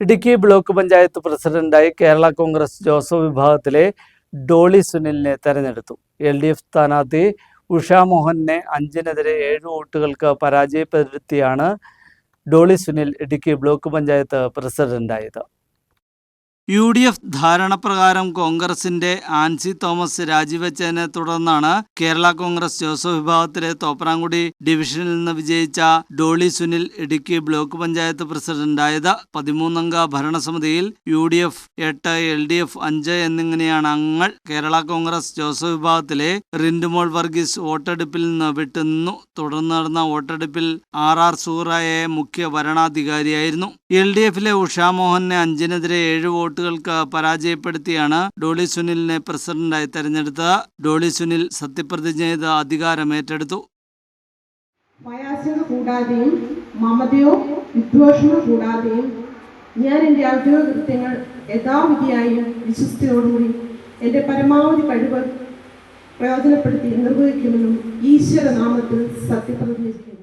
Idukki block panchayat പ്രസിഡന്റായി Kerala Congress Joseph വിഭാഗത്തിലെ ഡോളി സുനിലിനെ തെരഞ്ഞെടുത്തു. എൽ ഡി എഫ് സ്ഥാനാർത്ഥി ഉഷാ മോഹനെ അഞ്ചിനെതിരെ ഏഴ് വോട്ടുകൾക്ക് പരാജയപ്പെടുത്തിയാണ് ഡോളി സുനിൽ ഇടുക്കി ബ്ലോക്ക് പഞ്ചായത്ത് പ്രസിഡന്റായത്. യു ഡി എഫ് ധാരണപ്രകാരം കോൺഗ്രസിന്റെ ആൻസി തോമസ് രാജിവെച്ചതിനെ തുടർന്നാണ് കേരള കോൺഗ്രസ് ജോസഫ് വിഭാഗത്തിലെ തോപ്രാംകുടി ഡിവിഷനിൽ നിന്ന് വിജയിച്ച ഡോളി സുനിൽ ഇടുക്കി ബ്ലോക്ക് പഞ്ചായത്ത് പ്രസിഡന്റായത് പതിമൂന്നംഗ ഭരണസമിതിയിൽ യു ഡി എഫ് എട്ട് എൽ ഡി എഫ് അഞ്ച് എന്നിങ്ങനെയാണ് അംഗങ്ങൾ കേരള കോൺഗ്രസ് ജോസഫ് വിഭാഗത്തിലെ റിൻഡുമോൾ വർഗീസ് വോട്ടെടുപ്പിൽ നിന്ന് വിട്ടുനിന്നു. തുടർന്ന് നടന്ന വോട്ടെടുപ്പിൽ ആർ ആർ സൂറായെ മുഖ്യ ഭരണാധികാരിയായിരുന്നു. എൽ ഡി എഫിലെ ഉഷാമോഹനെ അഞ്ചിനെതിരെ ഏഴ് വോട്ടുകൾക്ക് പരാജയപ്പെടുത്തിയാണ് ഡോളി സുനിലിനെ പ്രസിഡന്റായി തെരഞ്ഞെടുത്തത്. ഡോളി സുനിൽ സത്യപ്രതിജ്ഞ ചെയ്ത് അധികാരം ഏറ്റെടുത്തു. വിദ്വേഷമോ ഞാൻ എന്റെ ഔദ്യോഗിക കൃത്യങ്ങൾ യഥാവിധിയായും വിശ്വസ്തയോടുകൂടി എന്റെ പരമാവധി കഴിവ് പ്രയോജനപ്പെടുത്തി നിർവഹിക്കുമെന്നും ഈശ്വരനാമത്തിൽ സത്യപ്രതിജ്ഞ ചെയ്യുന്നു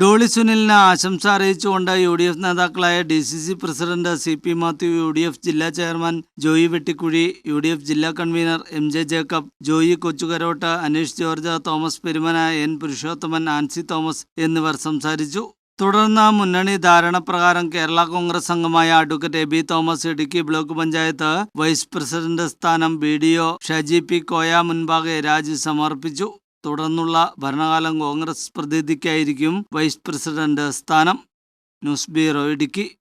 ഡോളി സുനിലിന് ആശംസ അറിയിച്ചുകൊണ്ട് യു ഡി എഫ് നേതാക്കളായ D C C president C P Mathew U D F ജില്ലാ chairman Joy Vettikuzhy U D F ജില്ലാ convener M J Jacob Joy Kochukarott Aneesh George Thomas Perumana N Purushothaman Ancy Thomas എന്നിവർ സംസാരിച്ചു. തുടർന്ന് മുന്നണി ധാരണ പ്രകാരം കേരള കോൺഗ്രസ് അംഗമായ advocate A B Thomas Idukki block panchayat vice president സ്ഥാനം B D O Shaji P Koya മുൻപാകെ രാജി സമർപ്പിച്ചു. തുടർന്നുള്ള ഭരണകാലം കോൺഗ്രസ് പ്രതിനിധിക്കായിരിക്കും വൈസ് പ്രസിഡന്റ് സ്ഥാനം. News bureau Idukki.